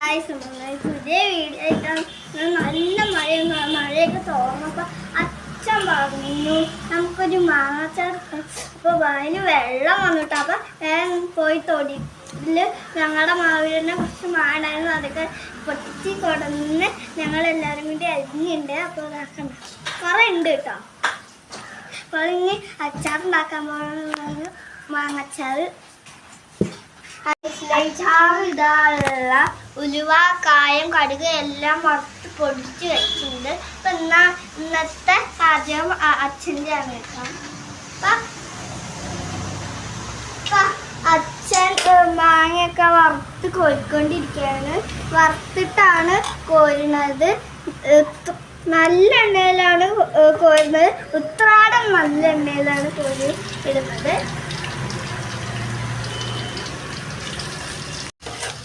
പുതിയ വീഡിയോ ആയിട്ടാണ് നല്ല മഴ മഴയൊക്കെ തോന്നപ്പോ അച്ഛൻ പറഞ്ഞു നമുക്കൊരു മാങ്ങാച്ചാർ അപ്പൊ അതിന് വെള്ളം വന്നിട്ട് അപ്പൊ ഞാൻ പോയി തൊടിയിൽ ഞങ്ങളുടെ മാവിലിനെ കുറച്ച് മാടായിരുന്നു അതൊക്കെ പൊട്ടി കൊടന്ന് ഞങ്ങൾ എല്ലാവരും കൂടി അരിഞ്ഞുണ്ട്. അപ്പൊ ഇതാക്കണ്ട കൊറേ ഉണ്ട് കേട്ടോ. അപ്പൊ ഇനി അച്ചാറുണ്ടാക്കാൻ പോകുന്ന മാങ്ങച്ചാറ്. ചാറിടാനുള്ള ഉലുവ കായം കടുക് എല്ലാം വറുത്ത് പൊടിച്ച് വെച്ചിട്ടുണ്ട്. അപ്പം എന്നാ ഇന്നത്തെ പാചകം അച്ഛന്റെ ആണ് അപ്പൊ അച്ഛൻ മാങ്ങയൊക്കെ വറുത്ത് കോരിക്കൊണ്ടിരിക്കുകയാണ്. വറുത്തിട്ടാണ് കോരുന്നത്. നല്ല എണ്ണയിലാണ് കോരുന്നത്. ഉത്രാടം നല്ല എണ്ണയിലാണ് കോരി ഇടുന്നത്.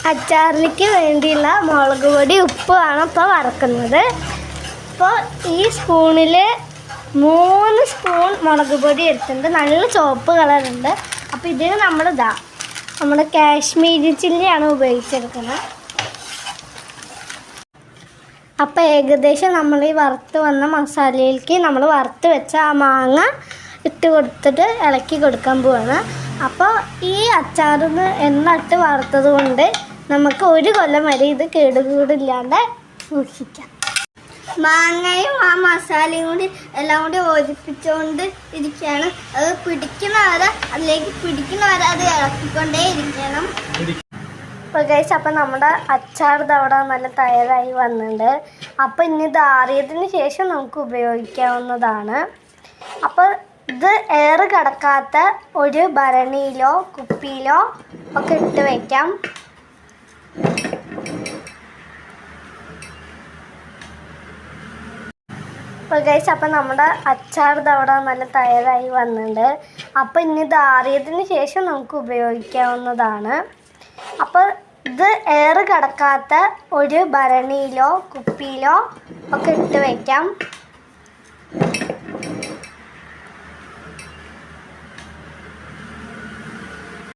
അച്ചാറിലേക്ക് വേണ്ടിയുള്ള മുളക് പൊടി ഉപ്പുമാണ് ഇപ്പോൾ വറക്കുന്നത്. അപ്പോൾ ഈ സ്പൂണിൽ മൂന്ന് സ്പൂൺ മുളക് പൊടി എടുത്തിട്ടുണ്ട്. നല്ല ചുവപ്പ് കളറുണ്ട്. അപ്പോൾ ഇതിന് നമ്മൾ ഇതാ നമ്മൾ കാശ്മീരി ചില്ലിയാണ് ഉപയോഗിച്ചെടുക്കുന്നത്. അപ്പോൾ ഏകദേശം നമ്മൾ ഈ വറുത്ത് വന്ന മസാലയിലേക്ക് നമ്മൾ വറുത്ത് വെച്ച ആ മാങ്ങ ഇട്ട് കൊടുത്തിട്ട് ഇളക്കി കൊടുക്കാൻ പോവാണ്. അപ്പോൾ ഈ അച്ചാറിന് എണ്ണ ഇട്ട് വറുത്തത് കൊണ്ട് നമുക്ക് ഒരു കൊല്ലം വരെ ഇത് കേടുകൂടില്ലാണ്ട് സൂക്ഷിക്കാം. മാങ്ങയും ആ മസാലയും കൂടി എല്ലാം കൂടി യോജിപ്പിച്ചുകൊണ്ട് ഇരിക്കുകയാണ്. അത് പിടിക്കുന്നവരെ അതിലേക്ക് പിടിക്കുന്നവരെ അത് ഇളക്കിക്കൊണ്ടേ ഇരിക്കണം. അപ്പോൾ കഴിച്ച് അപ്പം നമ്മുടെ അച്ചാർ തവണ നല്ല തയ്യാറായി വന്നിട്ടുണ്ട്. അപ്പോൾ ഇനി ഇത് ആറിയതിന് ശേഷം നമുക്ക് ഉപയോഗിക്കാവുന്നതാണ്. അപ്പോൾ ഇത് എയർ കിടക്കാത്ത ഒരു ഭരണിയിലോ കുപ്പിയിലോ ഒക്കെ ഇട്ട് വയ്ക്കാം അപ്പോൾ ഗൈസ് അപ്പം നമ്മുടെ അച്ചാർ ദവട നല്ല തയ്യാറായി വന്നിട്ടുണ്ട്. അപ്പോൾ ഇനി ഇത് ആറിയതിന് ശേഷം നമുക്ക് ഉപയോഗിക്കാവുന്നതാണ്. അപ്പോൾ ഇത് എയർ കടക്കാത്ത ഒരു ഭരണിയിലോ കുപ്പിയിലോ ഒക്കെ ഇട്ട് വയ്ക്കാം